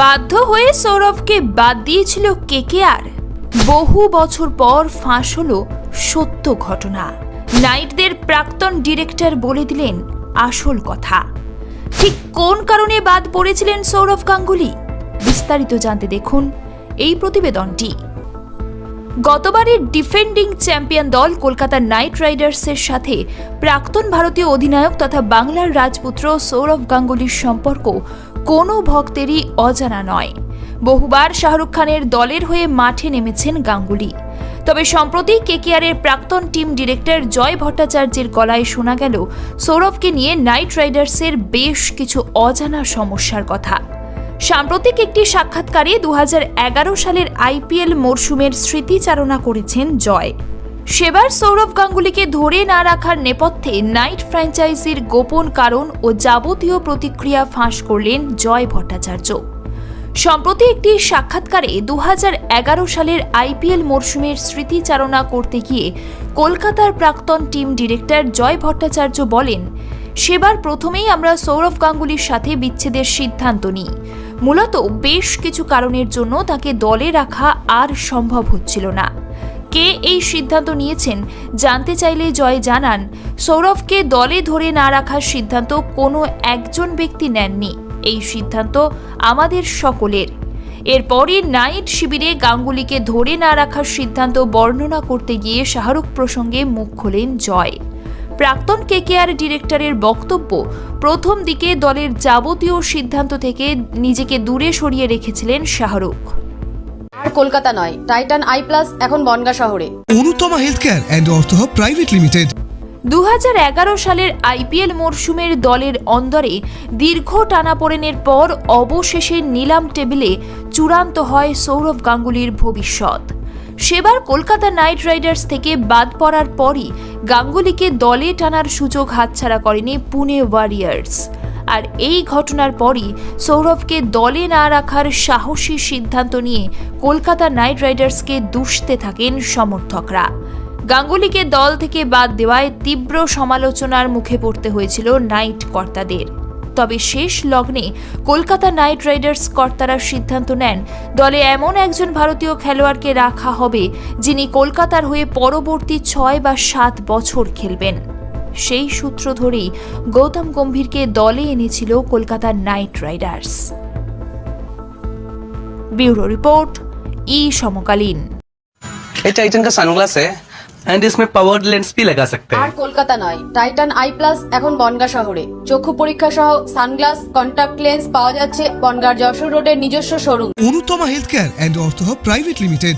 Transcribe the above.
বাধ্য হয়ে সৌরভকে বাদ দিয়েছিল কেকেআর। বহু বছর পর ফাঁস হলো সত্য ঘটনা। নাইটদের প্রাক্তন ডিরেক্টর বলে দিলেন আসল কথা। ঠিক কোন কারণে বাদ পড়েছিলেন সৌরভ গাঙ্গুলি? বিস্তারিত জানতে দেখুন এই প্রতিবেদনটি। গতবারের ডিফেন্ডিং চ্যাম্পিয়ন দল কলকাতা নাইট রাইডার্সের সাথে প্রাক্তন ভারতীয় অধিনায়ক তথা বাংলার রাজপুত্র সৌরভ গাঙ্গুলির সম্পর্ক কোনো ভক্তেরই অজানা নয়। বহুবার শাহরুখ খানের দলের হয়ে মাঠে নেমেছেন গাঙ্গুলি। তবে সম্প্রতি কেকেআরের প্রাক্তন টিম ডিরেক্টর জয় ভট্টাচার্যের গলায় শোনা গেল সৌরভকে নিয়ে নাইট রাইডার্সের বেশ কিছু অজানা সমস্যার কথা। সাম্প্রতিক একটি সাক্ষাৎকারে দু হাজার এগারো সালের আইপিএল মরশুমের স্মৃতিচারণা করেছেন জয়। সেবার সৌরভ গাঙ্গুলিকে ধরে না রাখার নেপথ্যে নাইট ফ্র্যাঞ্চাইজির গোপন কারণ ও যাবতীয় প্রতিক্রিয়া ফাঁস করলেন জয় ভট্টাচার্য। সম্প্রতি একটি সাক্ষাৎকারে দু হাজার এগারো সালের আইপিএল মরশুমের স্মৃতিচারণা করতে গিয়ে কলকাতার প্রাক্তন টিম ডিরেক্টর জয় ভট্টাচার্য বলেন, সেবার প্রথমেই আমরা সৌরভ গাঙ্গুলির সাথে বিচ্ছেদের সিদ্ধান্ত নিই। মূলত বেশ কিছু কারণের জন্য তাকে দলে রাখা আর সম্ভব হচ্ছিল না। কে এই সিদ্ধান্ত নিয়েছেন জানতে চাইলে জয় জানান। সৌরভকে দলে ধরে না রাখার সিদ্ধান্ত কোনো একজন ব্যক্তি নেননি। এই সিদ্ধান্ত আমাদের সকলের। এরপরই নাইট শিবিরে গাঙ্গুলিকে ধরে না রাখার সিদ্ধান্ত বর্ণনা করতে গিয়ে শাহরুখ প্রসঙ্গে মুখ খোলেন জয়। প্রাক্তন কেকেআর ডিরেক্টরের বক্তব্য, প্রথম দিকে দলের যাবতীয় সিদ্ধান্ত থেকে নিজেকে দূরে সরিয়ে রেখেছিলেন শাহরুখ। আর কলকাতা নয় টাইটান আই প্লাস এখন বনগা শহরে। Anutama health care and Artha private limited. দু হাজার এগারো সালের আইপিএল মরশুমের দলের অন্দরে দীর্ঘ টানাপোড়েনের পর অবশেষে নিলাম টেবিলে চূড়ান্ত হয় সৌরভ গাঙ্গুলির ভবিষ্যৎ। সেবার কলকাতা নাইট রাইডার্স থেকে বাদ পড়ার পরই গাঙ্গুলিকে দলে টানার সুযোগ হাতছাড়া করেনি পুনে ওয়ারিয়ার্স। আর এই ঘটনার পরই সৌরভকে দলে না রাখার সাহসী সিদ্ধান্ত নিয়ে কলকাতা নাইট রাইডার্সকে দুষতে থাকেন সমর্থকরা। গাঙ্গুলিকে দল থেকে বাদ দেওয়ায় তীব্র সমালোচনার মুখে পড়তে হয়েছিল নাইট কর্তাদের। তবে শেষ লগ্নে কলকাতা নাইট রাইডার্স কর্তারা সিদ্ধান্ত নেন, দলে এমন একজন ভারতীয় খেলোয়াড়কে রাখা হবে যিনি কলকাতার হয়ে পরবর্তী ছয় বা সাত বছর খেলবেন। সেই সূত্র ধরেই গৌতম গম্ভীরকে দলে এনেছিল Kolkata Knight Riders bureau report ই সমকালীন ये टाइटन का सनग्लास है एंड इसमें पावर्ड लेंस भी लगा सकते আর हैं কলকাতা নয় টাইটান আই প্লাস এখন বনগা শহরে চক্ষু পরীক্ষা সহ সানগ্লাস কন্টাক্ট লেন্স পাওয়া যাচ্ছে বনগার যশোর রোডের নিজস্ব showroom Anutama health care and Artha hub private limited